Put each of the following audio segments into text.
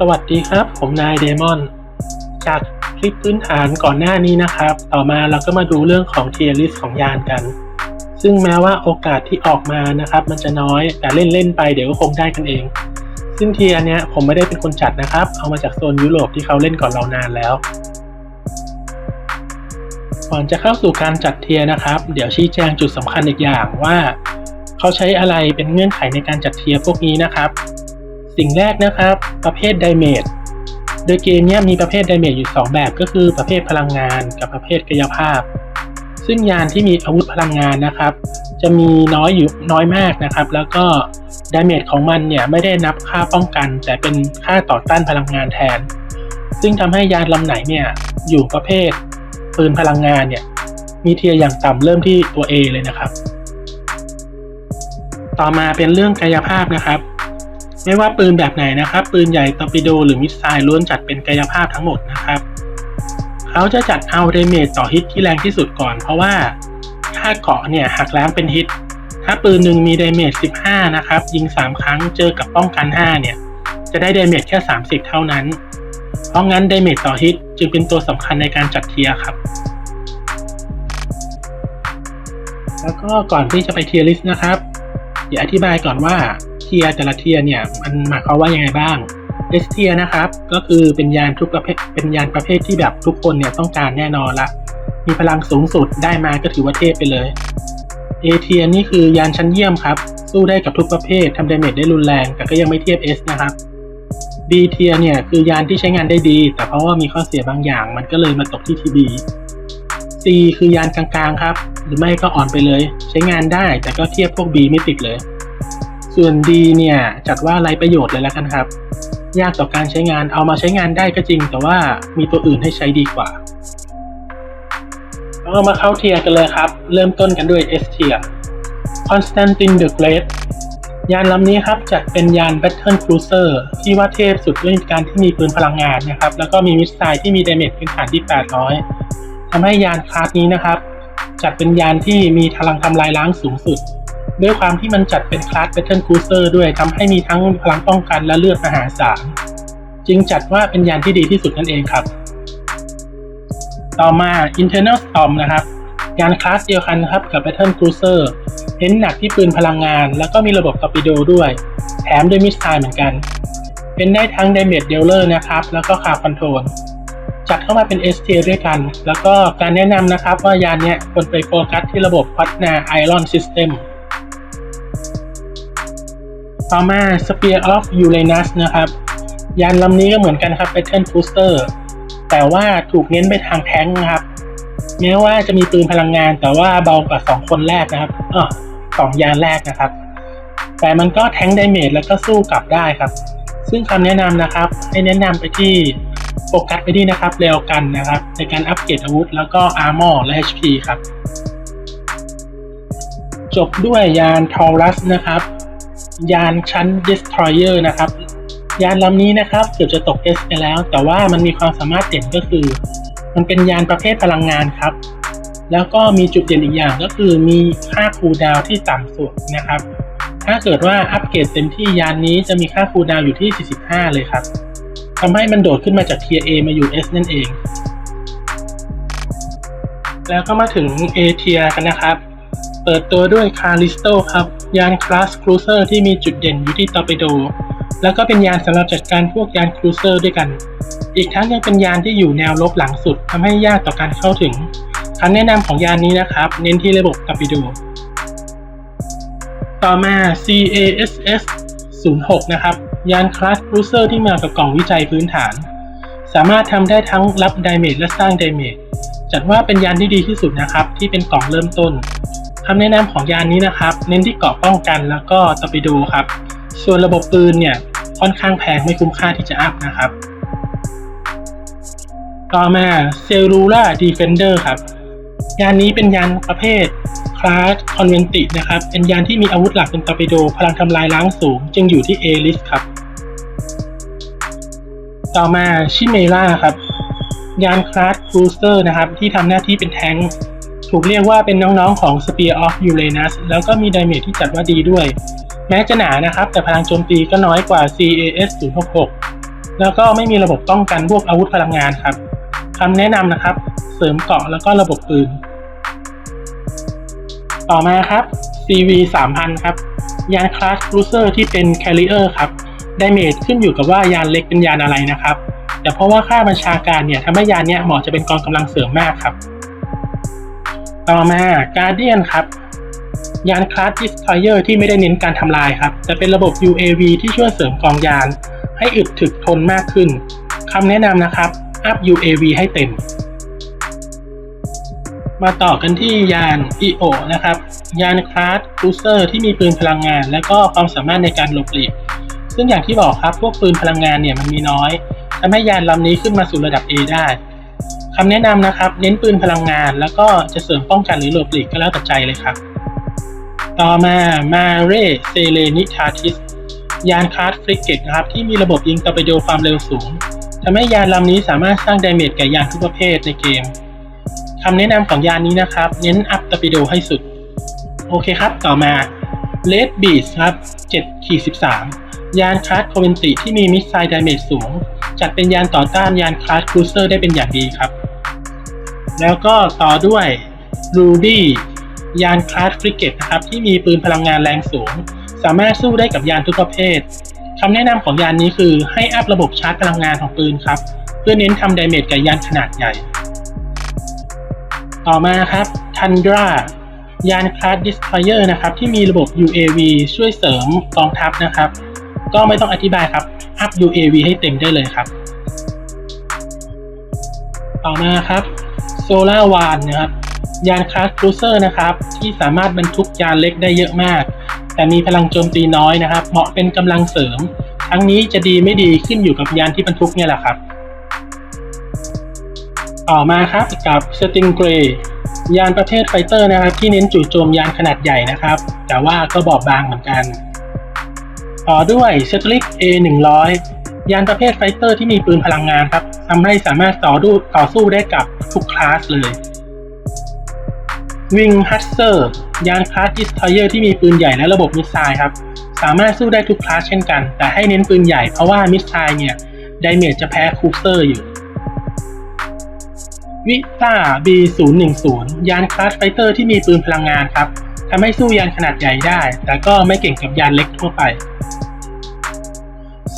สวัสดีครับ ผมนายเดมอน จากคลิปพื้นฐานก่อนหน้านี้นะครับ ต่อมาเราก็มาดูเรื่องของเทียริสของยานกัน ซึ่งแม้ว่าโอกาสที่ออกมานะครับ มันจะน้อยแต่เล่นเล่นไปเดี๋ยวก็คงได้กันเอง ซึ่งเทียเนี้ยผมไม่ได้เป็นคนจัดนะครับ เอามาจากโซนยุโรปที่เขาเล่นก่อนเรานานแล้วก่อนจะเข้าสู่การจัดเทียนะครับ เดี๋ยวชี้แจงจุดสำคัญอีกอย่างว่า เขาใช้อะไรเป็นเงื่อนไขในการจัดเทียพวกนี้นะครับ สิ่งแรกนะครับ ประเภทไดเมจโดยเกมเนี้ยมีประเภทไดเมจอยู่ 2 แบบก็คือประเภทพลังงานกับประเภทกายภาพ ซึ่งยานที่มีอาวุธพลังงานนะครับ จะมีน้อยอยู่น้อยมากนะครับ แล้วก็ดาเมจของมันเนี่ยไม่ได้นับค่าป้องกัน แต่เป็นค่าต่อต้านพลังงานแทน ซึ่งทำให้ยานลำไหนเนี่ยอยู่ประเภทปืนพลังงานเนี่ยมีเทียรอย่างต่ำเริ่มที่ตัว A เลยนะครับ ต่อมาเป็นเรื่องกายภาพนะครับ ไม่ว่าปืนแบบไหนนะครับ ปืนใหญ่ตอร์ปิโดหรือมิสไซล์ล้วนจัดเป็นกายภาพทั้งหมดนะครับ เขาจะจัดเอาเดเมจต่อฮิตที่แรงที่สุดก่อน เพราะว่าถ้าเกาะเนี่ยหักล้างเป็นฮิต ถ้าปืนหนึ่งมีเดเมจ15 นะครับ ยิง 3 ครั้งเจอกับป้องกัน 5 เนี่ย จะได้เดเมจแค่ 30 เท่านั้น เพราะงั้นเดเมจต่อฮิตจึงเป็นตัวสำคัญในการจัดเทียร์ครับแล้วก็ก่อนที่จะไปเทียร์ลิสต์นะครับ เดี๋ยวอธิบายก่อนว่า เทียร์แต่ละเทียเนี่ยมันหมายความว่ายังไงบ้าง S เทียนะครับก็คือเป็นยานทุกประเภทเป็นยานประเภทที่แบบทุกคนเนี่ยต้องการแน่นอนละ มีพลังสูงสุดได้มาก็ถือว่าเทพไปเลย A เทียนี่คือยานชั้นเยี่ยมครับ สู้ได้กับทุกประเภททำดาเมจได้รุนแรง แต่ก็ยังไม่เทียบ S นะครับ B เทียเนี่ยคือยานที่ใช้งานได้ดี แต่เพราะว่ามีข้อเสียบางอย่าง มันก็เลยมาตกที่ TB C คือยานกลางๆครับ หรือไม่ก็อ่อนไปเลย ใช้งานได้แต่ก็เทียบพวก B ไม่ติดเลย ส่วน D เนี่ยจัดว่าไรประโยชน์เลยแล้วกันครับ ยากต่อการใช้งานเอามาใช้งานได้ก็จริง แต่ว่ามีตัวอื่นให้ใช้ดีกว่าเรามาเข้าเทียร์กันเลยครับ เริ่มต้นกันด้วย S เทียร์ Constantine the Great ยานลำนี้ครับจัดเป็นยาน Battle Cruiser ที่ว่าเทพสุดด้วยการที่มีปืนพลังงานนะครับ แล้วก็มีมิสไซล์ที่มีดาเมจพื้นฐานที่ 800ทำให้ยานคลาสนี้นะครับ จัดเป็นยานที่มีพลังทำลายล้างสูงสุด ด้วยความที่มันจัดเป็นคลาส Battle Cruiser ด้วยทำให้มีทั้งพลังป้องกันและเลือดมหาศาลจึงจัดว่าเป็นยานที่ดีที่สุดนั่นเองครับ ต่อมา Internal Storm นะครับ ยานคลาสเดียวกันครับกับ Battle Cruiser เน้นหนักที่ปืนพลังงาน แล้วก็มีระบบตอร์ปิโดด้วย แถมด้วยมิสไซล์เหมือนกัน เป็นได้ทั้ง Damage Dealer นะครับ แล้วก็ Car Control จัดเข้ามาเป็น S t ด้วยกัน แล้วก็การแนะนำนะครับว่ายานเนี้ยควรไปโฟกัสที่ระบบพัฒนา Iron System ต่อมา Spear of Uranus นะครับ ยานลำนี้ก็เหมือนกันครับ Battle Cruiser แต่ว่าถูกเน้นไปทางแท้งนะครับ แม้ว่าจะมีปืนพลังงาน แต่ว่าเบากว่าสองคนแรกนะครับอ๋อสองยานแรกนะครับ แต่มันก็แท้งไดเมจแล้วก็สู้กลับได้ครับ ซึ่งคำแนะนำนะครับ ให้แนะนำไปที่โฟกัสไปที่นะครับเร็วกันนะครับ ในการอัปเกรดอาวุธ แล้วก็อาร์มอร์และ HP ครับ จบด้วยยานทอรัสนะครับ ยานชั้น Destroyer นะครับ ยานลำนี้นะครับเกือบจะตก S ไปแล้ว แต่ว่ามันมีความสามารถเด่นก็คือ มันเป็นยานประเภทพลังงานครับ แล้วก็มีจุดเด่นอีกอย่างก็คือมีค่าคูลดาวที่ต่ำสุดนะครับ ถ้าเกิดว่าอัปเกรดเต็มที่ยานนี้จะมีค่าคูลดาวอยู่ที่ 45 เลยครับทำให้มันโดดขึ้นมาจาก Tier A มาอยู่ S นั่นเอง แล้วก็มาถึง A Tier กันนะครับ เปิดตัวด้วย Callisto ครับ ยานคลาสครูเซอร์ที่มีจุดเด่นอยู่ที่ตอร์ปิโด แล้วก็เป็นยานสำหรับจัดการพวกยานครูเซอร์ด้วยกัน อีกทั้งยังเป็นยานที่อยู่แนวลบหลังสุดทำให้ยากต่อการเข้าถึงคำแนะนำของยานนี้นะครับ เน้นที่ระบบตอร์ปิโด ต่อมา CASS 06 นะครับ ยานคลาสครูเซอร์ที่มากับกล่องวิจัยพื้นฐาน สามารถทำได้ทั้งรับไดเมจและสร้างไดเมจจัดว่าเป็นยานที่ดีที่สุดนะครับ ที่เป็นกล่องเริ่มต้น คำแนะนำของยานนี้นะครับ เน้นที่เกราะป้องกันแล้วก็ตอร์ปิโดครับ ส่วนระบบปืนเนี่ยค่อนข้างแพงไม่คุ้มค่าที่จะอัพนะครับ ต่อมา Cellular Defender ครับยานนี้เป็นยานประเภทคลาสคอนเวนตินะครับ เป็นยานที่มีอาวุธหลักเป็นตอร์ปิโดพลังทำลายล้างสูง จึงอยู่ที่ A list ครับ ต่อมาชิเมล่าครับ ยานคลาสครูเซอร์นะครับ ที่ทำหน้าที่เป็นแท้ง ถูกเรียกว่าเป็นน้องๆของ Spear of Uranus แล้วก็มีดาเมจที่จัดว่าดีด้วย แม้จะหนานะครับ แต่พลังโจมตีก็น้อยกว่า CAS 066 แล้วก็ไม่มีระบบป้องกันพวกอาวุธพลังงานครับคำแนะนำนะครับ เสริมเกาะแล้วก็ระบบปืน ต่อมาครับ CV 3000 ครับ ยานคลาสครูเซอร์ที่เป็น Carrier ครับดาเมจขึ้นอยู่กับว่ายานเล็กเป็นยานอะไรนะครับ แต่เพราะว่าค่าบัญชาการเนี่ยทำให้ยานเนี้ยเหมาะจะเป็นกองกำลังเสริมมากครับ ต่อมา Guardian ครับ ยานคลาส Destroyer ที่ไม่ได้เน้นการทำลายครับ แต่เป็นระบบ UAV ที่ช่วยเสริมกองยาน ให้อึดถึกทนมากขึ้นคำแนะนำนะครับ อัพ UAV ให้เต็ม มาต่อกันที่ยาน EO นะครับ ยานคลาสครูเซอร์ที่มีปืนพลังงาน และก็ความสามารถในการหลบหลีกซึ่งอย่างที่บอกครับพวกปืนพลังงานเนี่ยมันมีน้อยทำให้ยานลำนี้ขึ้นมาสู่ระดับ A ได้ คำแนะนำนะครับ เน้นปืนพลังงาน แล้วก็จะเสริมป้องกันหรือหลบหลีกก็แล้วแต่ใจเลยครับ ต่อมามาเรเซเลนิทาทิสยานคลาสฟริกเกตนะครับที่มีระบบยิงตอร์ปิโดความเร็วสูงทำให้ยานลำนี้สามารถสร้างดาเมจแก่ยานทุกประเภทในเกมคำแนะนำของยานนี้นะครับ เน้นอัพตอร์ปิโดให้สุด โอเคครับ ต่อมา Red Beast ครับ7ขีด13 ยานคลาสโคเวนติที่มีมิสไซล์ดาเมจสูง จัดเป็นยานต่อต้านยานคลาสครูเซอร์ได้เป็นอย่างดีครับ แล้วก็ต่อด้วย Ruby ยานคลาสฟริเกตนะครับ ที่มีปืนพลังงานแรงสูง สามารถสู้ได้กับยานทุกประเภทคำแนะนำของยานนี้คือให้อัพระบบชาร์จพลังงานของปืนครับ เพื่อเน้นทำดาเมจกับยานขนาดใหญ่ ต่อมาครับ Tundra ยานคลาส Destroyer นะครับ ที่มีระบบ UAV ช่วยเสริมกองทัพนะครับ ก็ไม่ต้องอธิบายครับ อัพ UAV ให้เต็มได้เลยครับ ต่อมาครับ Solar One นะครับ ยานคลาสครูเซอร์นะครับ ที่สามารถบรรทุกยานเล็กได้เยอะมาก แต่มีพลังโจมตีน้อยนะครับ เหมาะเป็นกำลังเสริม ทั้งนี้จะดีไม่ดีขึ้นอยู่กับยานที่บรรทุกเนี่ยแหละครับ ต่อมาครับกับ Stingray ยานประเภทไฟเตอร์นะครับ ที่เน้นจู่โจมยานขนาดใหญ่นะครับ แต่ว่าก็บอบบางเหมือนกัน ต่อด้วย s t r i k A 100 ยานประเภทไฟเตอร์ที่มีปืนพลังงานครับทำให้สามารถต่อดูต่อสู้ได้กับทุกคลาสเลย Wing Husser ยานคลาส Destroyer ที่มีปืนใหญ่และระบบมิสไซล์ครับ สามารถสู้ได้ทุกคลาสเช่นกัน แต่ให้เน้นปืนใหญ่เพราะว่ามิสไซล์เนี่ยไดเมจจะแพ้คูเซอร์อยู่ วิต้า B010 ยานคลาสไฟเตอร์ที่มีปืนพลังงานครับทำให้สู้ยานขนาดใหญ่ได้ แต่ก็ไม่เก่งกับยานเล็กทั่วไป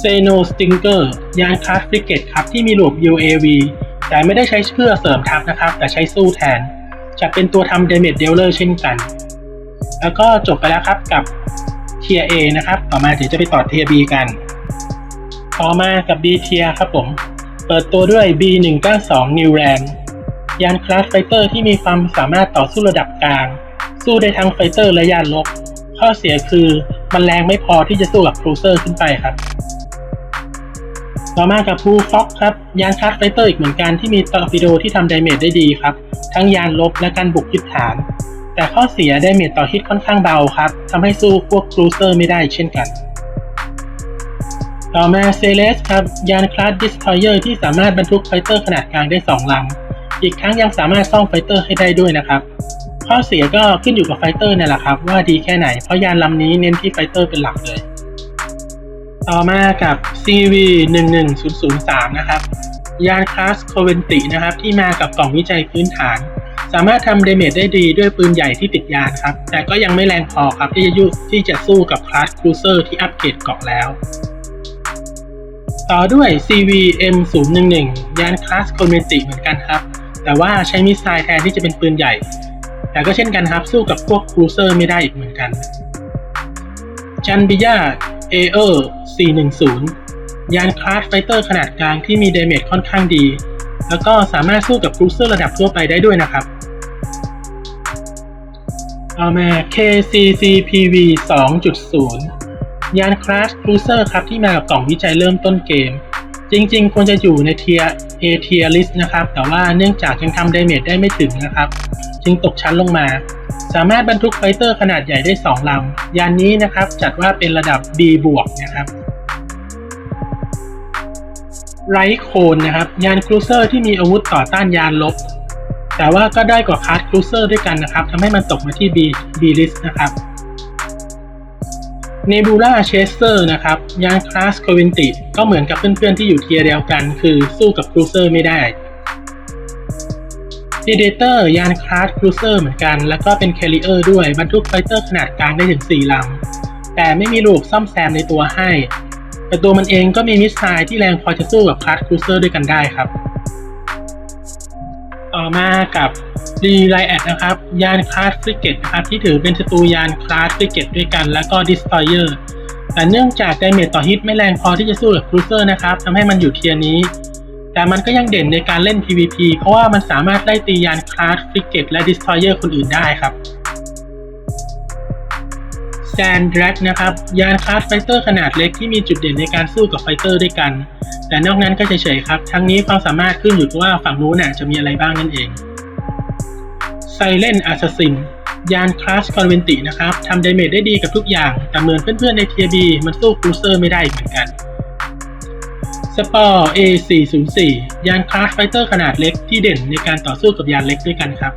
เซโนสติงเกอร์ยานคลาสฟริเกตครับที่มีระบบ UAV แต่ไม่ได้ใช้เพื่อเสริมทัพนะครับ แต่ใช้สู้แทน จะเป็นตัวทำ Damage Dealer เช่นกัน แล้วก็จบไปแล้วครับกับ Tier A นะครับ ต่อมาเดี๋ยวจะไปต่อ Tier B กัน ต่อมากับ B Tier ครับผม เปิดตัวด้วย B192 New Land ยานคลาสไฟเตอร์ที่มีความสามารถต่อสู้ระดับกลาง สู้ได้ทั้งไฟเตอร์และยานลบ ข้อเสียคือมันแรงไม่พอที่จะสู้กับครูเซอร์ขึ้นไปครับ ต่อมากับพูฟ็อกครับยานคลาสไฟเตอร์อีกเหมือนกันที่มีตอร์ปิโดที่ทำดาเมจได้ดีครับ ทั้งยานลบและการบุกยึดฐาน แต่ข้อเสียดาเมจต่อฮิตค่อนข้างเบาครับทำให้สู้พวกครูเซอร์ไม่ได้เช่นกัน ต่อมาเซเลสครับยานคลาสดิสทอยเออร์ที่สามารถบรรทุกไฟเตอร์ขนาดกลางได้2ลำอีกทั้งยังสามารถซ่อมไฟเตอร์ให้ได้ด้วยนะครับข้อเสียก็ขึ้นอยู่กับไฟเตอร์นี่แหละครับว่าดีแค่ไหนเพราะยานลำนี้เน้นที่ไฟเตอร์เป็นหลักเลย ต่อมากับ CV 11003 นะครับ ยานคลาสโคเวนตินะครับ ที่มากับกล่องวิจัยพื้นฐาน สามารถทำเดเมจได้ดีด้วยปืนใหญ่ที่ติดยานครับ แต่ก็ยังไม่แรงพอครับที่จะยุที่จะสู้กับคลาสครูเซอร์ที่อัปเกรดเกาะแล้ว ต่อด้วย CVM 011 ยานคลาสโคเวนติเหมือนกันครับ แต่ว่าใช้มิสไซล์แทนที่จะเป็นปืนใหญ่ แต่ก็เช่นกันครับสู้กับพวกครูเซอร์ไม่ได้อีกเหมือนกันจันบิยาเอเออร์ 410 ยานคลาสไฟเตอร์ขนาดกลางที่มีเดเมจค่อนข้างดี แล้วก็สามารถสู้กับครูเซอร์ระดับทั่วไปได้ด้วยนะครับต่อมา KCCPV 2.0 ยานคลาสครูเซอร์ครับที่มากับกล่องวิจัยเริ่มต้นเกม จริงๆ ควรจะอยู่ในเทีย A tier list นะครับ แต่ว่าเนื่องจากยังทำดเมจได้ไม่ถึงนะครับ จึงตกชั้นลงมาสามารถบรรทุกไฟเตอร์ขนาดใหญ่ได้ 2 ลำ ยานนี้นะครับจัดว่าเป็นระดับ B บวกนะครับ ไรโคนนะครับ ยานครูเซอร์ที่มีอาวุธต่อต้านยานลบ แต่ว่าก็ได้กว่าคาร์ดครูเซอร์ด้วยกันนะครับทำให้มันตกมาที่ B B list นะครับ Nebula Chaser นะครับ ยานคลาส c o v e n t y ก็เหมือนกับเพื่อนๆที่อยู่เทียร์เดียวกัน คือสู้กับ Cruiser ไม่ได้ Predator ยานคลาส Cruiser เหมือนกัน แล้วก็เป็น Carrier ด้วยบรรทุกไฟเตอร์ขนาดกลางได้ถึง 4 ลำ แต่ไม่มีระบบซ่อมแซมในตัวให้ แต่ตัวมันเองก็มีมิสไซล์ที่แรงพอจะสู้กับคลาส Cruiser ด้วยกันได้ครับ ต่อมากับ d r i a d นะครับ ยานคลาสฟริเกตนะครับที่ถือเป็นศัตรูยานคลาสฟริเกตด้วยกัน แล้วก็ Destroyer แต่เนื่องจากไดเมจต่อฮิตไม่แรงพอที่จะสู้กับครูเซอร์นะครับทำให้มันอยู่เทียร์นี้ แต่มันก็ยังเด่นในการเล่น PVP เพราะว่ามันสามารถไล่ตียานคลาสฟริเกตและ Destroyer คนอื่นได้ครับ s a n d r a g นะครับ ยานคลาสไฟเตอร์ขนาดเล็กที่มีจุดเด่นในการสู้กับไฟเตอร์ด้วยกัน แต่นอกนั้นก็เฉยๆครับ ทั้งนี้ความสามารถขึ้นอยู่กับว่าฝั่งนู้นน่ะจะมีอะไรบ้างนั่นเอง Silent Assassin ยานคลาสคอนเวนตินะครับทำเดเมจได้ดีกับทุกอย่าง แต่เหมือนเพื่อนๆในเทียบีมันสู้ครูเซอร์ไม่ได้อีกเหมือนกันสปอร์ A404 ยานคลาสไฟเตอร์ขนาดเล็กที่เด่นในการต่อสู้กับยานเล็กด้วยกันครับ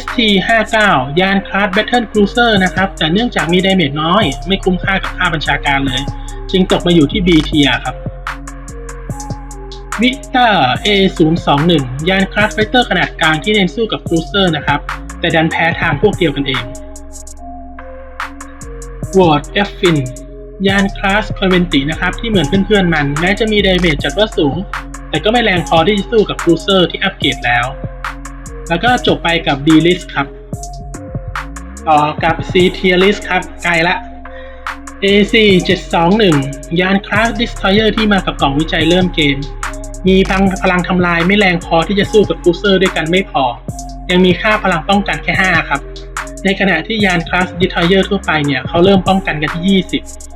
ST59 ยานคลาส Battle Cruiser นะครับ แต่เนื่องจากมีไดเมจน้อย ไม่คุ้มค่ากับค่าบัญชาการเลย จึงตกมาอยู่ที่ B เทียครับวิต้า A021 ยานคลาสไฟเตอร์ขนาดกลางที่เน้นสู้กับครูเซอร์นะครับ แต่ดันแพ้ทางพวกเดียวกันเองวอร์ดเอฟฟินยานคลาสคอนเวนตินะครับ ที่เหมือนเพื่อนๆมัน แม้จะมีไดเมจจัดว่าสูง แต่ก็ไม่แรงพอที่จะสู้กับครูเซอร์ที่อัปเกรดแล้ว แล้วก็จบไปกับ D list ครับ ต่อกับ C tier list ครับ ไกลละ AC 721 ยานคลาส Destroyer ที่มากับกล่องวิจัยเริ่มเกม มีพลังพลังทำลายไม่แรงพอที่จะสู้กับคูเซอร์ด้วยกันไม่พอ ยังมีค่าพลังป้องกันแค่ 5 ครับ ในขณะที่ยานคลาส Destroyer ทั่วไปเนี่ยเขาเริ่มป้องกันกันที่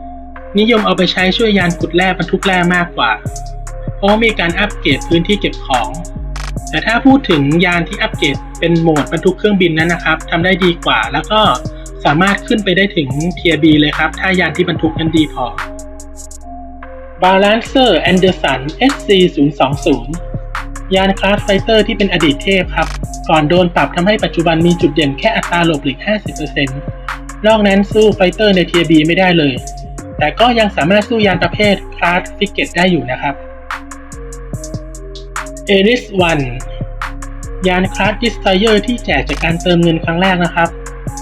20 นิยมเอาไปใช้ช่วยยานขุดแร่บรรทุกแร่มากกว่า เพราะมีการอัปเกรดพื้นที่เก็บของ แต่ถ้าพูดถึงยานที่อัปเกรดเป็นโหมดบรรทุกเครื่องบินนั้นนะครับทำได้ดีกว่า แล้วก็สามารถขึ้นไปได้ถึงเทียบีเลยครับ ถ้ายานที่บรรทุกนั้นดีพอ Balancer Anderson SC020 ยานคลาสไฟเตอร์ที่เป็นอดีตเทพครับ ก่อนโดนปรับทำให้ปัจจุบันมีจุดเด่นแค่อัตราหลบหลีก 50%นอกนั้นสู้ไฟเตอร์ในเทียบีไม่ได้เลย แต่ก็ยังสามารถสู้ยานประเภทคลาสฟิกเกตได้อยู่นะครับ a r i s 1ยานคลาสดิสไทเยอร์ที่แจกจากการเติมเงินครั้งแรกนะครับ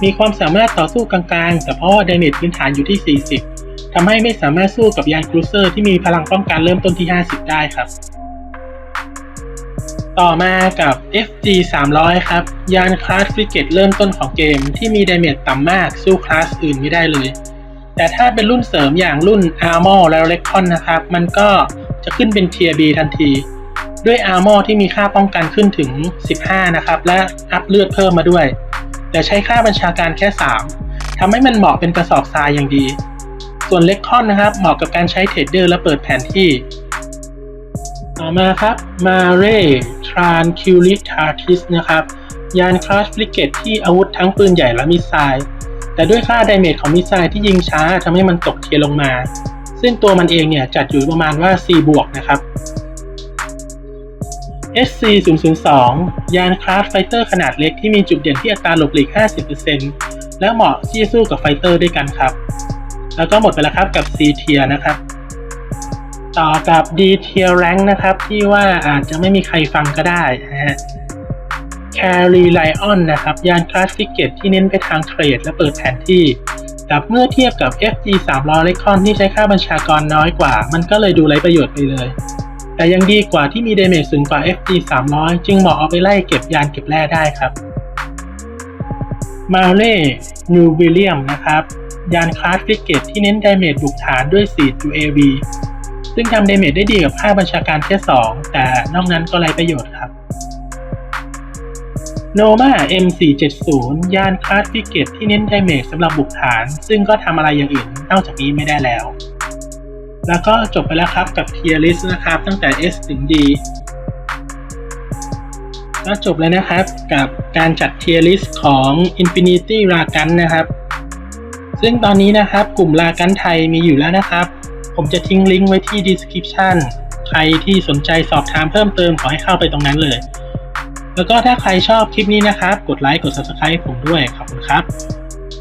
มีความสามารถต่อสู้กลางๆ แต่เพราะว่าดาเมจพื้นฐานอยู่ที่ 40ทำให้ไม่สามารถสู้กับยานครูเซอร์ที่มีพลังป้องกันเริ่มต้นที่ 50 ได้ครับ ต่อมากับ FG 300 ครับ ยานคลาสฟริเกตเริ่มต้นของเกมที่มีดาเมจต่ำมากสู้คลาสอื่นไม่ได้เลย แต่ถ้าเป็นรุ่นเสริมอย่างรุ่น Armor และ r e c o n นะครับ มันก็จะขึ้นเป็น Tier B ทันที ด้วย Armor ที่มีค่าป้องกันขึ้นถึง 15 นะครับ และอัพเลือดเพิ่มมาด้วย แต่ใช้ค่าบัญชาการแค่ 3ทำให้มันเหมาะเป็นกระสอบทรายอย่างดี ส่วนเล็กคอนนะครับ เหมาะกับการใช้เทรดเดอร์และเปิดแผนที่ ต่อมาครับมาเร่ทรานคิวลิทาร์ทิสนะครับยานคลาสฟริเกตที่อาวุธทั้งปืนใหญ่และมิสไซล์แต่ด้วยค่าไดเมจของมิสไซล์ที่ยิงช้าทำให้มันตกเทียลงมา ซึ่งตัวมันเองเนี่ยจัดอยู่ประมาณว่า 4 บวกนะครับ SC002 ยานคลาสไฟเตอร์ขนาดเล็กที่มีจุดเด่นที่อัตราหลบหลีก 50%และเหมาะที่จะสู้กับไฟเตอร์ด้วยกันครับ แล้วก็หมดไปแล้วครับกับ C tier นะครับ ต่อกับ D tier rank นะครับ ที่ว่าอาจจะไม่มีใครฟังก็ได้นะฮะ Carry Lion นะครับ ยานคลาสฟิกเกตที่เน้นไปทางเทรดและเปิดแผนที่แต่เมื่อเทียบกับ FG 300 l e c o n ที่ใช้ค่าบัญชากรน้อยกว่า มันก็เลยดูไร้ประโยชน์ไปเลย แต่ยังดีกว่าที่มีเดเมจสูงกว่า FG 300 จึงเหมาะเอาไปไล่เก็บยานเก็บแร่ได้ครับมาเล่นูวิลเลียมนะครับ ยานคลาสฟิกเกตที่เน้นดเมจบุกฐานด้วย4 UAV ซึ่งทำดเมจได้ดีกับค่าบัญชาการแค่ 2 แต่นอกนั้นก็ไร้ประโยชน์ครับ Noma M470 ยานคลาสฟิกเกตที่เน้นดเมจสำหรับบุกฐาน ซึ่งก็ทำอะไรอย่างอื่นนอกจากนี้ไม่ได้แล้ว แล้วก็จบไปแล้วครับกับ Tier List นะครับ ตั้งแต่ S ถึง D ก็จบแล้วนะครับกับการจัด Tier List ของ Infinity r a g a n นะครับ ซึ่งตอนนี้นะครับกลุ่ม r a g a n ไทยมีอยู่แล้วนะครับ ผมจะทิ้งลิงก์ไว้ที่ description ใครที่สนใจสอบถามเพิ่มเติมขอให้เข้าไปตรงนั้นเลย แล้วก็ถ้าใครชอบคลิปนี้นะครับ กดไลค์กด subscribe ผมด้วยขอบคุณครับ